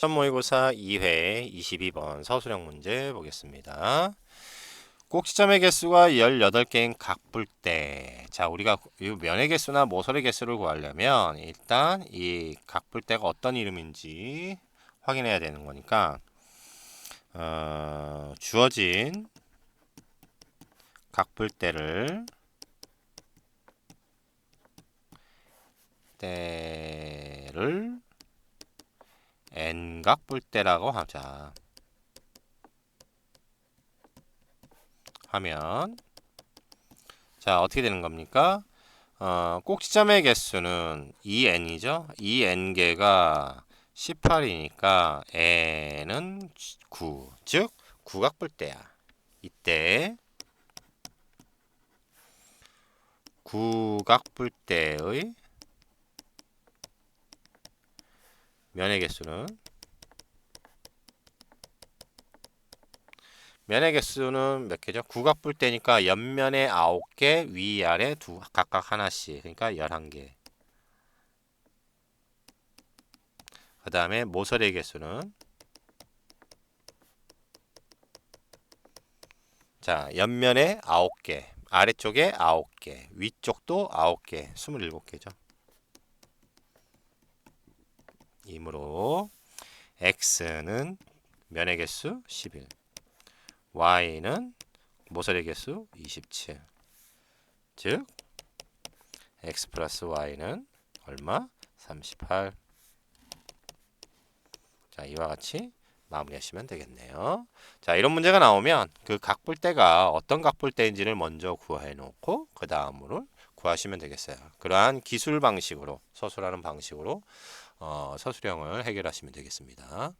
시험 모의고사 2회 22번 서술형 문제 보겠습니다. 꼭지점의 개수가 18개인 각불대. 자, 우리가 이 면의 개수나 모서리 개수를 구하려면 일단 이 각불대가 어떤 이름인지 확인해야 되는 거니까 어, 주어진 각불대를 때를 n각불대라고 하자. 하면 자 어떻게 되는 겁니까? 어, 꼭지점의 개수는 2n이죠. 2n개가 18이니까 n은 9, 즉 구각불대야. 이때 구각불대의 면의 개수는 면의 개수는 몇 개죠? 구각불대니까 옆면에 9개, 위아래 두 각각 하나씩. 그러니까 11개. 그 다음에 모서리의 개수는 자, 옆면에 9개, 아래쪽에 9개, 위쪽도 9개, 27개죠. 이므로 x는 면의 개수 11, y는 모서리 개수 27. 즉 x 플러스 y는 얼마? 38. 자, 이와 같이 마무리하시면 되겠네요. 자, 이런 문제가 나오면 그 각불대가 어떤 각불대인지를 먼저 구해 놓고 그 다음으로 구하시면 되겠어요. 그러한 기술 방식으로 서술하는 방식으로 어, 서술형을 해결하시면 되겠습니다.